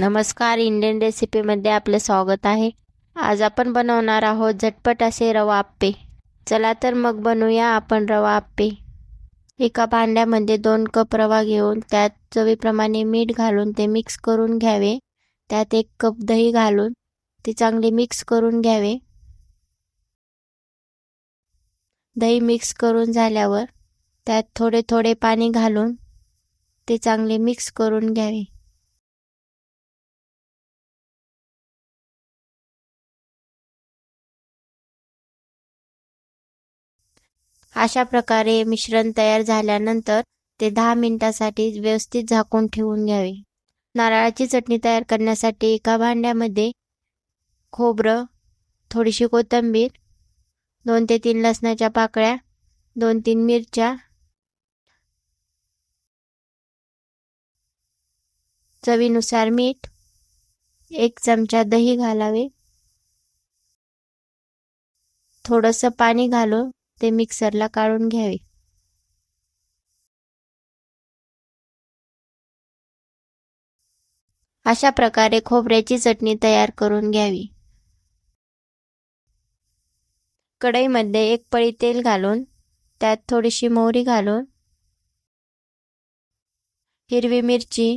नमस्कार इंडियन रेसिपीमध्ये आपलं स्वागत आहे. आज आपण बनवणार आहोत झटपट असे रवा आप्पे. चला तर मग बनवूया आपण रवा आप्पे. एका भांड्यामध्ये दोन कप रवा घेऊन त्यात चवीप्रमाणे मीठ घालून ते मिक्स करून घ्यावे. त्यात एक कप दही घालून ते चांगले मिक्स करून घ्यावे. दही मिक्स करून झाल्यावर त्यात थोडे थोडे पाणी घालून ते चांगले मिक्स करून घ्यावे. अशा प्रकारे मिश्रण तयार झाल्यानंतर ते दहा मिनिटासाठी व्यवस्थित झाकून ठेवून घ्यावे. नारळाची चटणी तयार करण्यासाठी एका भांड्यामध्ये खोबरं थोडीशी कोथिंबीर दोन ते तीन लसणाच्या पाकळ्या दोन तीन मिरच्या चवीनुसार मीठ एक चमचा दही घालावे. थोडंसं पाणी घालून ते मिक्सरला काढून घ्यावे. अशा प्रकारे खोबऱ्याची चटणी तयार करून घ्यावी. कढईमध्ये एक पळी तेल घालून त्यात थोडीशी मोहरी घालून हिरवी मिरची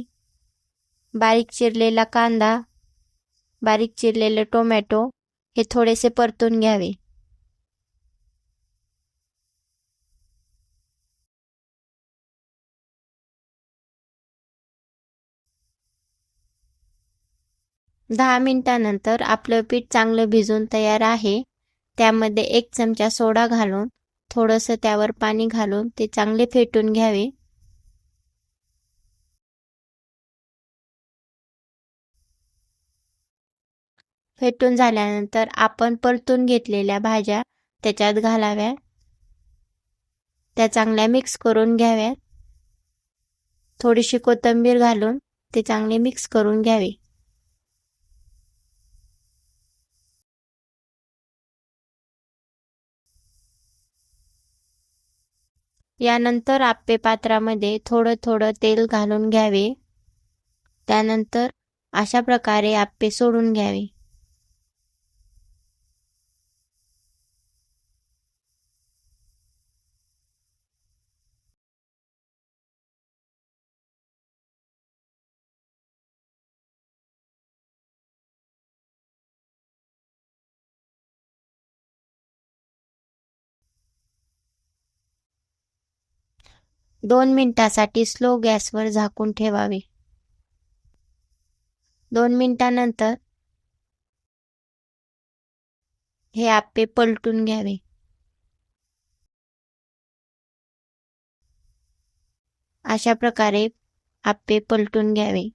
बारीक चिरलेला कांदा बारीक चिरलेले टोमॅटो हे थोडेसे परतून घ्यावे. दहा मिनिटानंतर आपलं पीठ चांगलं भिजून तयार आहे. त्यामध्ये एक चमचा सोडा घालून थोडंसं त्यावर पाणी घालून ते चांगले फेटून घ्यावे. फेटून झाल्यानंतर आपण परतून घेतलेल्या भाज्या त्याच्यात घालाव्या त्या चांगल्या मिक्स करून घ्याव्यात. थोडीशी कोथिंबीर घालून ते चांगले मिक्स करून घ्यावे. यानंतर आप्पे पात्रामध्ये थोडं थोडं तेल घालून घ्यावे. त्यानंतर अशा प्रकारे आप्पे सोडून घ्यावे. दोन मिनिटासाठी स्लो गॅसवर झाकून ठेवावे. दोन मिनिटानंतर हे आप्पे पलटून घ्यावे. अशा प्रकारे आप्पे पलटून घ्यावे.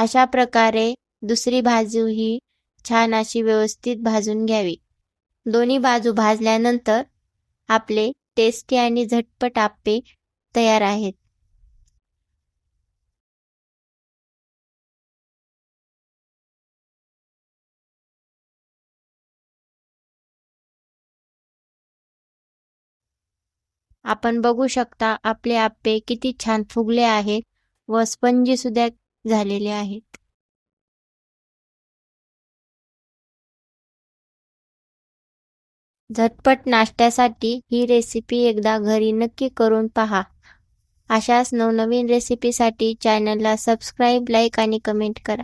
अशा प्रकारे दुसरी बाजू ही छान अशी व्यवस्थित भाजून घ्यावी. दोन्ही बाजू भाजल्यानंतर आपले टेस्टी आणि झटपट आप्पे तयार आहेत. आपण बघू शकता आपले आप्पे किती छान फुगले आहेत व स्पंजी सुद्धा झालेले आहेत. झटपट नाश्त्यासाठी ही रेसिपी एकदा घरी नक्की करून पहा. अशाच नवनवीन रेसिपीसाठी चॅनलला सबस्क्राईब लाईक आणि कमेंट करा.